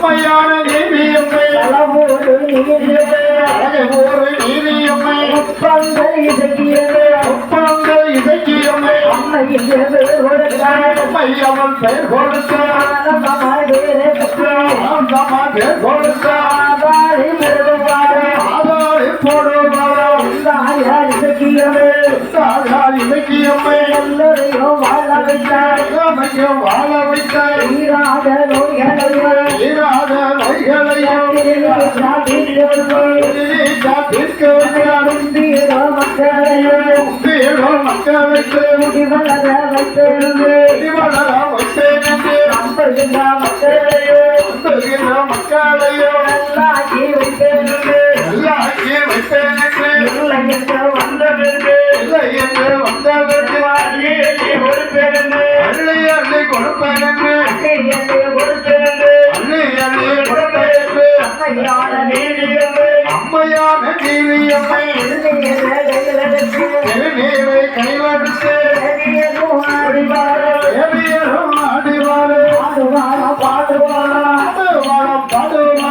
உண்மையான நீதியம்மை பலவோடு நீதியமே ஒரு நீதியம்மை முப்பங்கள் இசைக்கியமே உப்பங்கள் இசைக்கியம்மை அம்மையின் பெயர் கொடுத்தார் ஆனந்தமாய் வேறு பெற்றாய் ஆனந்தமா பெயர் கொடுத்தார் தாயார் இலக்கியம்மை எல்லோரையும் வாழ வைத்தாய் இளமையும் வாழ மக்களுக்கு முடிவளர வைத்திருந்து வைத்தேன் நம்புகின்ற நல்லாக்கி வைத்தேன் இல்லை என்று வந்ததென்று என்று வந்ததற்கு அள்ளி அள்ளி கொடுப்பேன் அள்ளி அள்ளி கொடுப்பேன் என்று அள்ளி அள்ளி கொடுப்பேன் அள்ளி அள்ளி கொடுப்பேன் என்று அம்மையான நீதியமே அம்மையான நீதியம்மை திருநீரை பெரிய